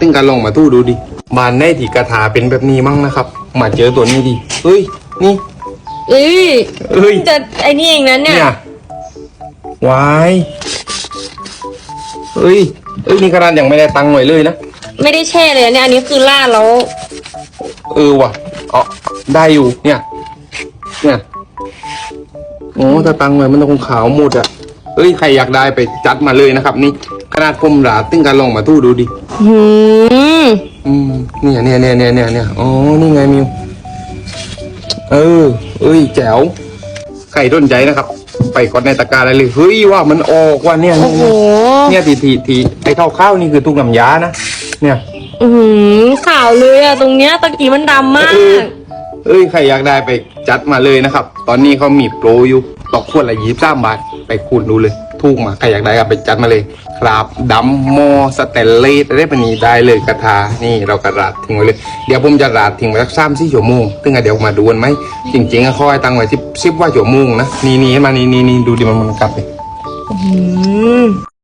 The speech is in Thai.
ตึงการลองมาตู้ดูดิบานในที่กระถาเป็นแบบนี้มั้งนะครับ มาเจอตัวนี้ดิเฮ้ย นี่ เอ้ยเอ้ยจะไอ้นี่เองนั้นเนี่ยเนี่ยวายเฮ้ยเอ้ยนี่ขนาดยังไม่ได้ตังค์หน่อยเลยนะ ไม่ได้แช่เลยเนี่ยอันนี้คือล่าดแล้วเออว่ะอ๋อได้อยู่เนี่ย เนี่ยโอ้ถ้าตังค์ไว้มันต้องขาวหมดอะเอ้ยใครอยากได้ไปจัดมาเลยนะครับ นี่ ขนาดผมหลาตึ้งการลองมาตู้ดูดิ หืมอืมเนี่ยเนี่ยเนี่ยเนี่ยเนี่ยเนี่ยอ๋อ นี่ไงมิว เออ เอ้ย แจ๋วใครต้นใจนะครับ ไปกดในตะกร้าได้เลย เฮ้ยว่ามันออกว่ะเนี่ย โอ้โห เนี่ยทีทีทีไอ้ข้าวข้าวนี่คือตุกน้ำยานะ เนี่ย อือหือขาวเลยอะตรงเนี้ยตะกี้มันดำมาก เออ เอ้ย ใครอยากได้ไปจัดมาเลยนะครับ ตอนนี้เขามีโปรอยู่ตอกขวดละยี่สิบสามบาท ไปคูณดูเลย ถูกมาใครอยากได้ก็ไปจัดมาเลยครับดำโมสเตนเลสได้ปนีได้เลยกระทานี่เรากระราดทิ้งไว้เลย เดี๋ยวผมจะราดทิ้งไว้สักสามสี่ชั่วโมงซึ่งเดี๋ยวมาดูกันไหมจริงๆก็ค่อยตั้งไว้สิบสิบว่าชั่วโมงนะนี่นี่มานี่นี่นี่ดูดิมันมันกลับไปอืม